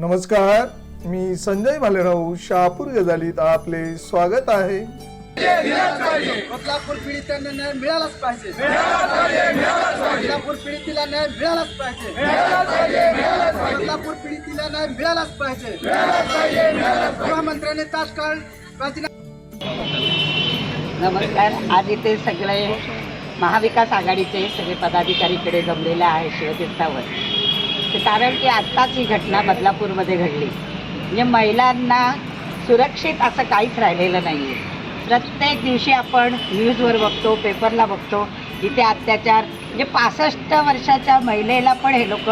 नमस्कार मी संजय भालेराव शहापूर गजालीत आपले स्वागत आहे. बदलापूर पीडितांना न्याय मिळालाच पाहिजे. बदलापूर पीडितीला न्याय मिळालाच पाहिजे. बदलापूर पीडितीला न्याय मिळालाच पाहिजे. गृहमंत्र्यांनी तात्काळ राजीनामा नमस्कार आज इथे सगळे महाविकास आघाडीचे सगळे पदाधिकारी इकडे जमलेले आहे शिवतीर्थावर कारण की आत्ताच ही घटना बदलापूरमध्ये घडली. म्हणजे महिलांना सुरक्षित असं काहीच राहिलेलं नाही आहे प्रत्येक दिवशी आपण न्यूजवर बघतो पेपरला बघतो इथे अत्याचार म्हणजे पासष्ट वर्षाच्या महिलेला पण हे लोक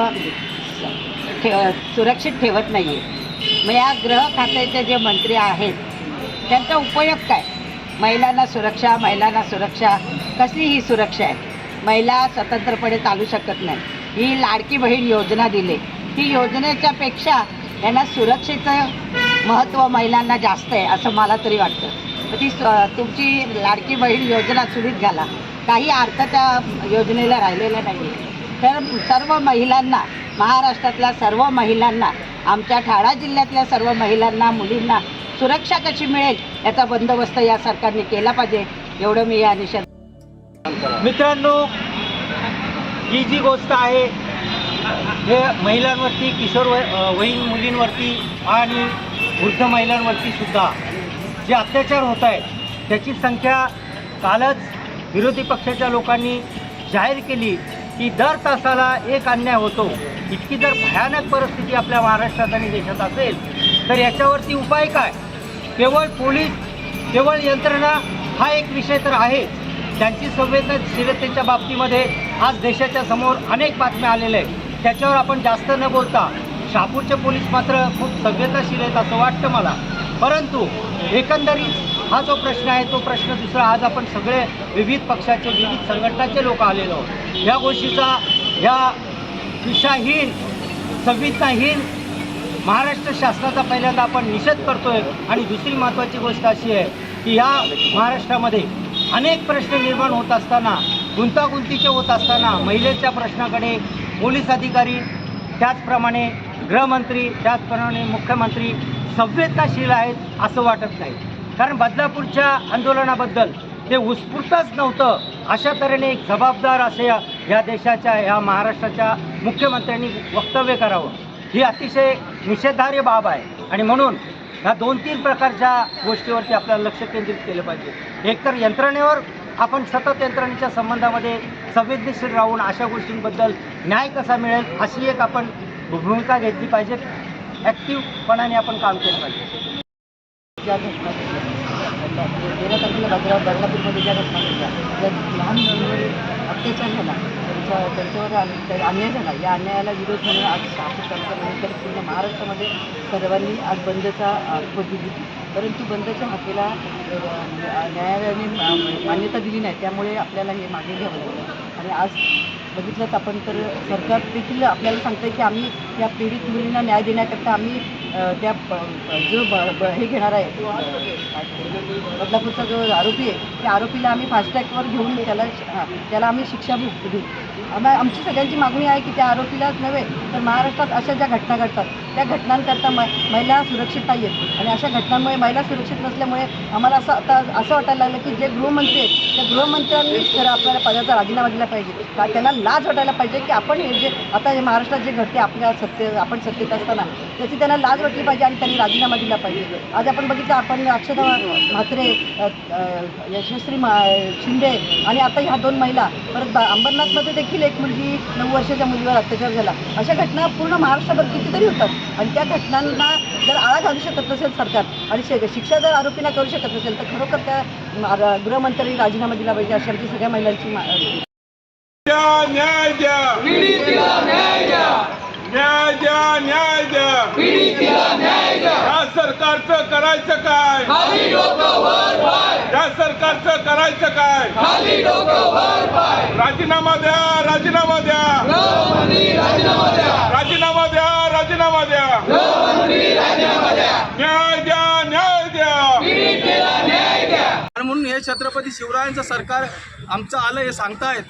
ठेव सुरक्षित ठेवत नाही आहे मग या ग्रह खात्याचे जे मंत्री आहेत त्यांचा उपयोग काय? महिलांना सुरक्षा महिलांना सुरक्षा कसली ही सुरक्षा आहे? महिला स्वतंत्रपणे चालू शकत नाही ही लाडकी बहीण योजना दिली. ही योजनेच्या पेक्षा यांना सुरक्षेचं महत्त्व महिलांना जास्त आहे असं मला तरी वाटतं. ती तुमची लाडकी बहीण योजना सुरूच घाला काही अर्थ त्या योजनेला राहिलेला नाही तर सर्व महिलांना महाराष्ट्रातल्या सर्व महिलांना आमच्या ठाणा जिल्ह्यातल्या सर्व महिलांना मुलींना सुरक्षा कशी मिळेल याचा बंदोबस्त या सरकारने केला पाहिजे एवढं मी या निषेध मित्रांनो ही जी गोष्ट आहे हे महिलांवरती किशोर वय वयीन मुलींवरती आणि वृद्ध महिलांवरती सुद्धा जे अत्याचार होत आहे त्याची संख्या कालच विरोधी पक्षाच्या लोकांनी जाहीर केली की दर तासाला एक अन्याय होतो. इतकी जर भयानक परिस्थिती आपल्या महाराष्ट्रात आणि देशात असेल तर याच्यावरती उपाय काय? केवळ पोलीस केवळ यंत्रणा हा एक विषय तर आहे. त्यांची संवेदनशीलतेच्या बाबतीमध्ये आज देशाच्या समोर अनेक बातम्या आलेल्या आहेत. त्याच्यावर आपण जास्त न बोलता शहापूरचे पोलीस मात्र खूप संवेदनशील आहेत असं वाटतं मला. परंतु एकंदरीत हा जो प्रश्न आहे तो प्रश्न दुसरा आज आपण सगळे विविध पक्षाचे विविध संघटनाचे लोक आलेलो आहोत. या गोष्टीचा ह्या दिशाहीन संविधाहीन महाराष्ट्र शासनाचा पहिल्यांदा आपण निषेध करतोय. आणि दुसरी महत्त्वाची गोष्ट अशी आहे की ह्या महाराष्ट्रामध्ये अनेक प्रश्न निर्माण होत असताना गुंतागुंतीचे होत असताना महिलेच्या प्रश्नाकडे पोलीस अधिकारी त्याचप्रमाणे गृहमंत्री त्याचप्रमाणे मुख्यमंत्री संवेदनाशील आहेत असं वाटत नाही. कारण बदलापूरच्या आंदोलनाबद्दल ते उत्स्फूर्तच नव्हतं. अशा तऱ्हेने एक जबाबदार असे या देशाच्या या महाराष्ट्राच्या मुख्यमंत्र्यांनी वक्तव्य करावं. ही अतिशय निषेधार्य बाब आहे. आणि म्हणून ह्या दोन तीन प्रकारच्या गोष्टीवरती आपल्याला लक्ष केंद्रित केलं पाहिजे. एकतर यंत्रणेवर आपण सतत यंत्रणेच्या संबंधामध्ये संवेदनशील राहून अशा गोष्टींबद्दल न्याय कसा मिळेल अशी एक आपण भूमिका घेतली पाहिजे. ॲक्टिव्हपणाने आपण काम केलं पाहिजे. ज्या घटना तेरा तारखेला बाजारावर बदलापूरमध्ये ज्या घटना घडल्या ज्या लहान मुलांवर अत्याचार झाला त्यांच्या त्यांच्यावर अन्याय झाला या अन्यायाला विरोध म्हणून आज शहापूर तालुक्यानंतर पूर्ण महाराष्ट्रामध्ये सर्वांनी आज बंदचा आत्महत्या दिली. परंतु बंदच्या हाकेला न्यायालयाने मान्यता दिली नाही त्यामुळे आपल्याला हे मागे घ्यावं लागलं. आणि आज बघितलंच आपण तर सरकार देखील आपल्याला सांगतं की आम्ही या पीडित मुलींना न्याय देण्याकरता आम्ही त्या जो ब- ब- हे घेणार आहे बदलापूरचा जो आरोपी आहे त्या आरोपीला आम्ही फास्टॅगवर घेऊन त्याला त्याला आम्ही शिक्षा भोग- देऊ. आम्हा आमची सगळ्यांची मागणी आहे की त्या आरोपीलाच नव्हे तर महाराष्ट्रात अशा ज्या घटना घडतात त्या घटनांकरता म महिला सुरक्षित नाही आहेत आणि अशा घटनांमुळे महिला सुरक्षित नसल्यामुळे आम्हाला असं आता असं वाटायला लागलं की जे गृहमंत्री आहेत त्या गृहमंत्र्यांनीच खरं आपल्याला पदाचा राजीनामा दिला पाहिजे. का त्यांना लाज वाटायला पाहिजे की आपण हे जे आता हे महाराष्ट्रात जे घडते आपल्या सत्ते आपण सत्तेत असताना त्याची त्यांना लाज वाटली पाहिजे आणि त्यांनी राजीनामा दिला पाहिजे. आज आपण बघितलं आपण अक्षता म्हात्रे यशस्वी मा शिंदे आणि आता ह्या दोन महिला परत अंबरनाथमध्ये देखील एक मुलगी नऊ वर्षाच्या मुलीवर अत्याचार झाला. अशा घटना पूर्ण महाराष्ट्रभर कितीतरी होतात. आणि त्या घटनांना जर आळा घालू शकत नसेल सरकार आणि शि- शिक्षा जर आरोपींना करू शकत नसेल तर खरोखर त्या मा- गृहमंत्र्यांनी राजीनामा दिला पाहिजे अशी आमची सगळ्या महिलांची न्याय द्या. न्याय द्या न्याय द्या. या सरकारचं करायचं काय? या सरकारचं करायचं काय? राजीनामा द्या राजीनामा द्या राजीनामा द्या राजीनामा द्या न्याय द्या न्याय द्या आणि म्हणून हे छत्रपती शिवरायांचं सरकार आमचं आलं हे सांगतायत.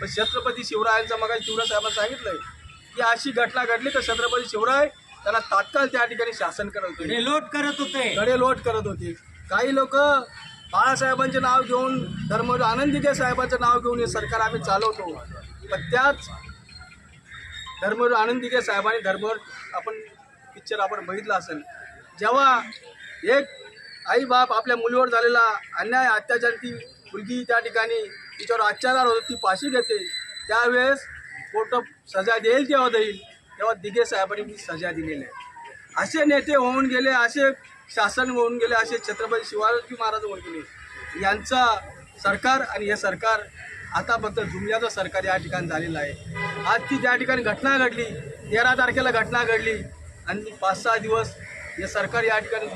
पण छत्रपती शिवरायांचं मग शिवराय साहेबांनी सांगितलंय की अशी घटना घडली तर छत्रपती शिवराय त्याला तात्काळ त्या ठिकाणी शासन करत होते. रेलोट करत होते. गडे लोट करत होते. काही लोक बाळासाहेबांचे नाव घेऊन धर्म आनंदीके साहेबांचं नाव घेऊन हे सरकार आम्ही चालवतो. पण त्याच धर्मवीर आनंदीके साहेबांनी धर्मवीर आपण पिक्चर आपण बघितला असेल जेव्हा एक आई बाप आपल्या मुलीवर झालेला अन्याय अत्याचार ती मुलगी त्या ठिकाणी तिच्यावर अत्याचार होतो ती फाशी घेते. त्यावेळेस कोर्ट सजा देईल तेव्हा देईल तेव्हा दिघे साहेबांनी मी सजा दिलेली आहे. असे नेते होऊन गेले असे शासन होऊन गेले असे छत्रपती शिवाजी महाराज होऊन गेले. यांचा सरकार आणि हे सरकार आतापर्यंत जुमल्याचं सरकार या ठिकाणी झालेलं आहे. आज ती ज्या ठिकाणी घटना घडली तेरा तारखेला घटना घडली आणि पाच सहा दिवस हे सरकार या ठिकाणी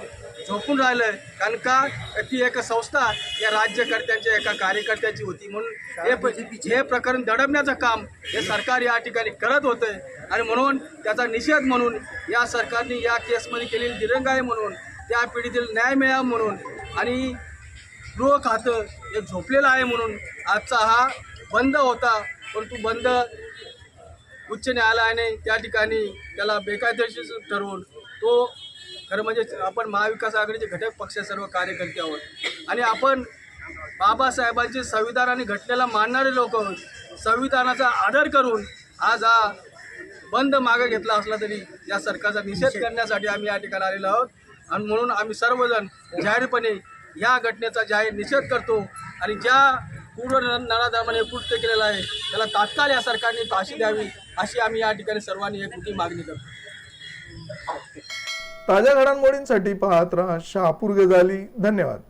झोपून राहिलं कारण का? ती एक संस्था या राज्यकर्त्यांच्या एका कार्यकर्त्याची होती. म्हणून हे प- हे प्रकरण दडपण्याचं काम हे सरकार या ठिकाणी करत होतं. आणि म्हणून त्याचा निषेध म्हणून या सरकारने या केसमध्ये केलेली दिरंगाई म्हणून त्या पिढीतील न्याय मिळावा म्हणून आणि गृह खातं हे झोपलेलं आहे म्हणून आजचा हा बंद होता. परंतु बंद उच्च न्यायालयाने त्या ठिकाणी त्याला बेकायदेशीर ठरवून तो खरं म्हणजे आपण महाविकास आघाडीचे घटक पक्ष सर्व कार्यकर्ते आहोत. आणि आपण बाबासाहेबांचे संविधान आणि घटनेला मानणारे लोक आहोत. संविधानाचा आदर करून आज हा बंद मागे घेतला असला तरी या सरकारचा निषेध करण्यासाठी आम्ही या ठिकाणी आलेलो आहोत. आणि म्हणून आम्ही सर्वजण जाहीरपणे या घटनेचा जाहीर निषेध करतो. आणि ज्या पूर्ण नराधमाने कृत्य केलेलं आहे त्याला तात्काळ या सरकारने फाशी द्यावी अशी आम्ही या ठिकाणी सर्वांनी एक मोठी मागणी करतो. ताज्या घडामोडींसाठी पाहत राहा शहापूर गझाली धन्यवाद.